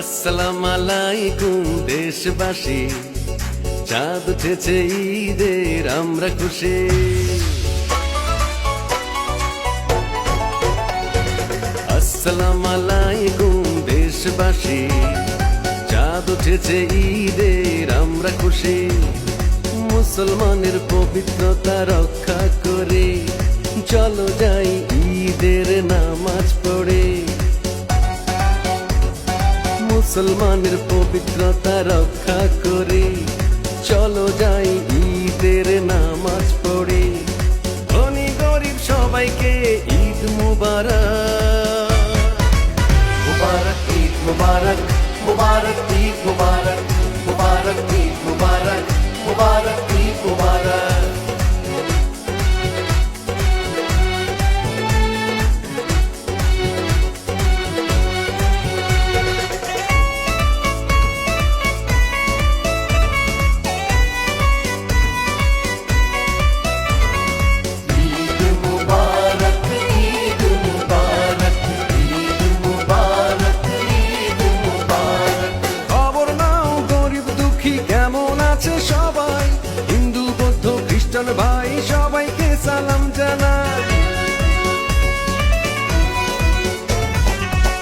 আসসালাম আলাইকুম দেশবাসী। চাঁদ উঠেছে ঈদের, আমরা খুশি। আসসালাম আলাইকুম দেশবাসী। চাঁদ উঠেছে ঈদের, আমরা খুশি। মুসলমানের পবিত্রতা রক্ষা করে চলো যাই ঈদের মুসলমানের পবিত্রতা রক্ষা করে। চলো যাই ঈদের নামাজ পড়ে। ধনী গরিব সবাইকে ঈদ মুবারক। মুবারক, ঈদ মুবারক মুবারক, ঈদ মুবারক। খ্রিস্টান ভাই সবাইকে সালাম জানাই।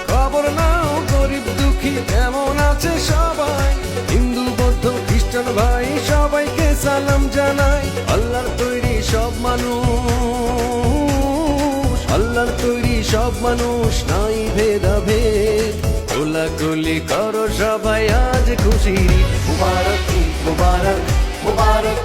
খবর নাও, গরিব দুঃখী কেমন আছে সবাই। হিন্দু, বৌদ্ধ, খ্রিস্টান ভাই সবাইকে সালাম জানাই। আল্লাহর তৈরি সব মানুষ, আল্লাহর তৈরি সব মানুষ, নাই ভেদাভেদ। কোলাকুলি করো সবাই, আজ খুশি মুবারক মুবারক মুবারক